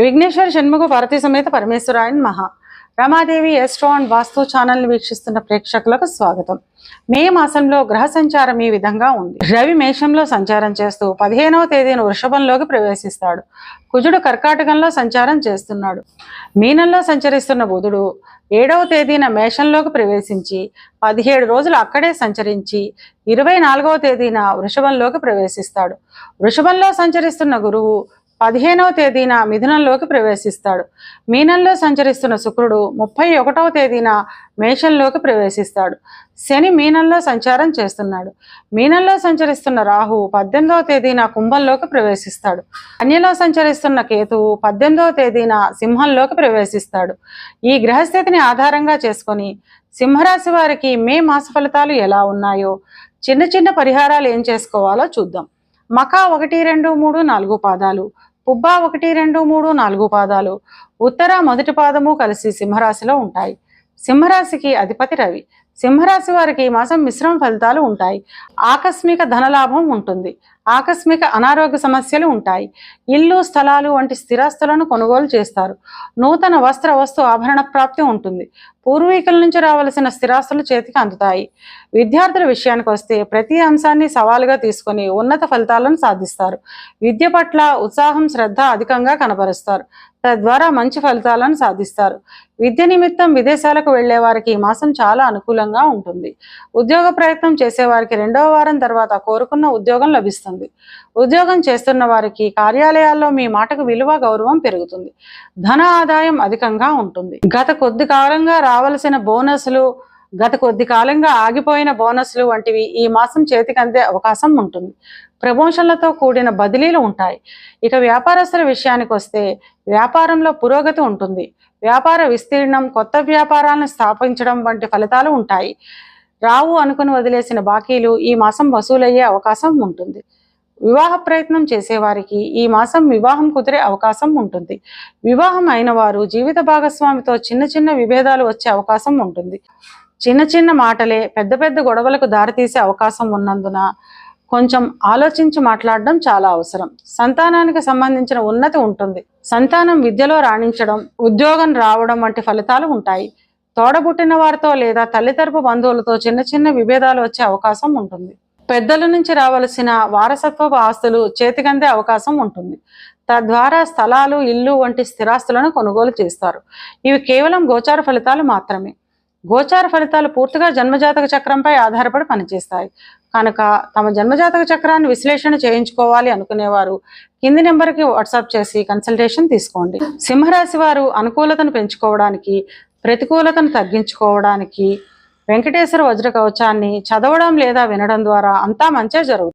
विघ्नेश्वर को पार्थिव समेत परमेश्वरायन महा। Ramadevi astro and Vastu channel వీక్షిస్తున్న ప్రేక్షకులకు స్వాగతం. మే మాసంలో గ్రహ సంచారం ఈ విధంగా ఉంది. రవి మేషంలో సంచారం చేస్తూ పదిహేనవ తేదీన వృషభంలోకి ప్రవేశిస్తాడు. కుజుడు కర్కాటకంలో సంచారం చేస్తున్నాడు. మీనంలో సంచరిస్తున్న బుధుడు ఏడవ తేదీన మేషంలోకి ప్రవేశించి పదిహేడు రోజులు అక్కడే సంచరించి ఇరవై నాలుగవ తేదీన వృషభంలోకి ప్రవేశిస్తాడు. వృషభంలో సంచరిస్తున్న గురువు పదిహేనవ తేదీన మిథునంలోకి ప్రవేశిస్తాడు. మీనంలో సంచరిస్తున్న శుక్రుడు ముప్పై ఒకటవ తేదీన మేషంలోకి ప్రవేశిస్తాడు. శని మీనంలో సంచారం చేస్తున్నాడు. మీనంలో సంచరిస్తున్న రాహు పద్దెనిమిదవ తేదీన కుంభంలోకి ప్రవేశిస్తాడు. కన్యలో సంచరిస్తున్న కేతువు పద్దెనిమిదవ తేదీన సింహంలోకి ప్రవేశిస్తాడు. ఈ గ్రహస్థితిని ఆధారంగా చేసుకొని సింహరాశి వారికి మే మాస ఫలితాలు ఎలా ఉన్నాయో చిన్న చిన్న పరిహారాలు ఏం చేసుకోవాలో చూద్దాం. మకా ఒకటి రెండు మూడు నాలుగు పాదాలు. ఉబ్బ ఒకటి రెండు మూడు నాలుగు పాదాలు. ఉత్తర మొదటి పాదము కలిసి సింహరాశిలో ఉంటాయి. సింహరాశికి అధిపతి రవి. సింహరాశి వారికి ఈ మాసం మిశ్రమ ఫలితాలు ఉంటాయి. ఆకస్మిక ధనలాభం ఉంటుంది. ఆకస్మిక అనారోగ్య సమస్యలు ఉంటాయి. ఇల్లు స్థలాలు వంటి స్థిరాస్తులను కొనుగోలు చేస్తారు. నూతన వస్త్ర వస్తు ఆభరణ ప్రాప్తి ఉంటుంది. పూర్వీకుల నుంచి రావలసిన స్థిరాస్తులు చేతికి అందుతాయి. విద్యార్థుల విషయానికి వస్తే ప్రతి అంశాన్ని సవాలుగా తీసుకొని ఉన్నత ఫలితాలను సాధిస్తారు. విద్య పట్ల ఉత్సాహం శ్రద్ధ అధికంగా కనబరుస్తారు. తద్వారా మంచి ఫలితాలను సాధిస్తారు. విద్య నిమిత్తం విదేశాలకు వెళ్ళే వారికి ఈ మాసం చాలా అనుకూలంగా ఉంటుంది. ఉద్యోగ ప్రయత్నం చేసేవారికి రెండవ వారం తర్వాత కోరుకున్న ఉద్యోగం లభిస్తుంది. ఉద్యోగం చేస్తున్న వారికి కార్యాలయాల్లో మీ మాటకు విలువ గౌరవం పెరుగుతుంది. ధన ఆదాయం అధికంగా ఉంటుంది. గత కొద్ది కాలంగా రావలసిన బోనస్లు గత కొద్ది కాలంగా ఆగిపోయిన బోనస్లు వంటివి ఈ మాసం చేతికి అందే అవకాశం ఉంటుంది. ప్రమోషన్లతో కూడిన బదిలీలు ఉంటాయి. ఇక వ్యాపారస్తుల విషయానికి వస్తే వ్యాపారంలో పురోగతి ఉంటుంది. వ్యాపార విస్తీర్ణం కొత్త వ్యాపారాలను స్థాపించడం వంటి ఫలితాలు ఉంటాయి. రావు అనుకుని వదిలేసిన బాకీలు ఈ మాసం వసూలయ్యే అవకాశం ఉంటుంది. వివాహ ప్రయత్నం చేసేవారికి ఈ మాసం వివాహం కుదిరే అవకాశం ఉంటుంది. వివాహం అయిన వారు జీవిత భాగస్వామితో చిన్న చిన్న విభేదాలు వచ్చే అవకాశం ఉంటుంది. చిన్న చిన్న మాటలే పెద్ద పెద్ద గొడవలకు దారితీసే అవకాశం ఉన్నందున కొంచెం ఆలోచించి మాట్లాడడం చాలా అవసరం. సంతానానికి సంబంధించిన ఉన్నతి ఉంటుంది. సంతానం విద్యలో రాణించడం ఉద్యోగం రావడం వంటి ఫలితాలు ఉంటాయి. తోడబుట్టిన వారితో లేదా తల్లితరపు బంధువులతో చిన్న చిన్న విభేదాలు వచ్చే అవకాశం ఉంటుంది. పెద్దల నుంచి రావలసిన వారసత్వపు ఆస్తులు చేతికందే అవకాశం ఉంటుంది. తద్వారా స్థలాలు ఇల్లు వంటి స్థిరాస్తులను కొనుగోలు చేస్తారు. ఇవి కేవలం గోచార ఫలితాలు మాత్రమే. గోచార ఫలితాలు పూర్తిగా జన్మజాతక చక్రంపై ఆధారపడి పనిచేస్తాయి. కనుక తమ జన్మజాతక చక్రాన్ని విశ్లేషణ చేయించుకోవాలి అనుకునేవారు కింది నెంబర్కి వాట్సాప్ చేసి కన్సల్టేషన్ తీసుకోండి. సింహరాశి వారు అనుకూలతను పెంచుకోవడానికి ప్రతికూలతను తగ్గించుకోవడానికి వెంకటేశ్వర వజ్ర కవచాన్ని చదవడం లేదా వినడం ద్వారా అంతా మంచే జరుగుతుంది.